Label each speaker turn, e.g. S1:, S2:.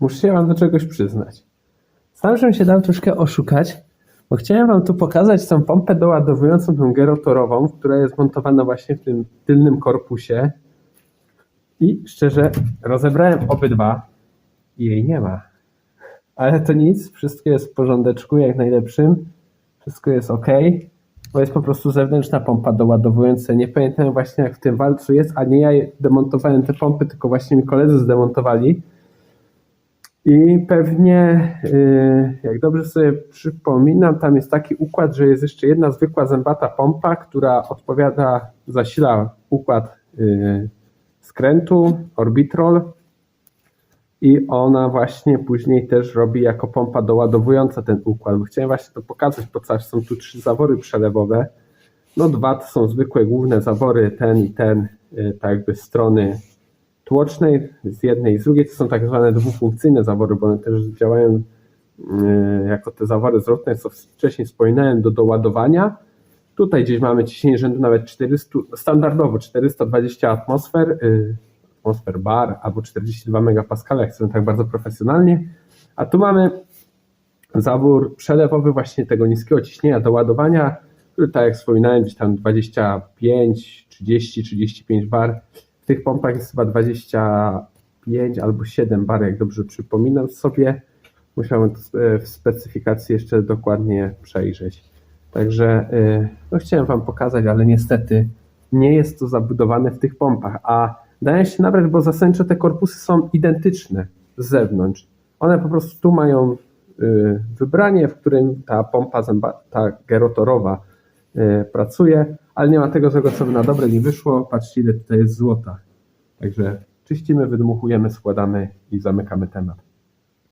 S1: Muszę się wam do czegoś przyznać. Sam się dał troszkę oszukać, bo chciałem wam tu pokazać tą pompę doładowującą tą gerotorową, która jest montowana właśnie w tym tylnym korpusie. I szczerze, rozebrałem obydwa i jej nie ma. Ale to nic, wszystko jest w porządeczku, jak najlepszym. Wszystko jest ok. Bo jest po prostu zewnętrzna pompa doładowująca. Nie pamiętam właśnie jak w tym walcu jest, a nie ja demontowałem te pompy, tylko właśnie mi koledzy zdemontowali. I pewnie, yy, jak dobrze sobie przypominam, tam jest taki układ, że jest jeszcze jedna zwykła zębata pompa, która odpowiada, zasila układ yy, skrętu, orbitrol i ona właśnie później też robi jako pompa doładowująca ten układ. Bo chciałem właśnie to pokazać, bo są tu trzy zawory przelewowe. No dwa to są zwykłe główne zawory, ten i ten, yy, tak jakby strony tłocznej z jednej i z drugiej. To są tak zwane dwufunkcyjne zawory, bo one też działają yy, jako te zawory zwrotne, co wcześniej wspominałem, do doładowania. Tutaj gdzieś mamy ciśnienie rzędu nawet 400, standardowo 420 atmosfer, yy, atmosfer bar albo 42 megapaskale, jak chcemy tak bardzo profesjonalnie. A tu mamy zawór przelewowy właśnie tego niskiego ciśnienia do ładowania, który tak jak wspominałem gdzieś tam 25, 30, 35 bar. W tych pompach jest chyba 25 albo 7 bar, jak dobrze przypominam sobie. Musiałem w specyfikacji jeszcze dokładnie przejrzeć. Także y, no chciałem Wam pokazać, ale niestety nie jest to zabudowane w tych pompach. A daje się nabrać, bo zasadniczo te korpusy są identyczne z zewnątrz. One po prostu tu mają y, wybranie, w którym ta pompa zęba, ta gerotorowa pracuje, ale nie ma tego co by na dobre nie wyszło. Patrzcie, ile tutaj jest złota. Także czyścimy, wydmuchujemy, składamy i zamykamy temat.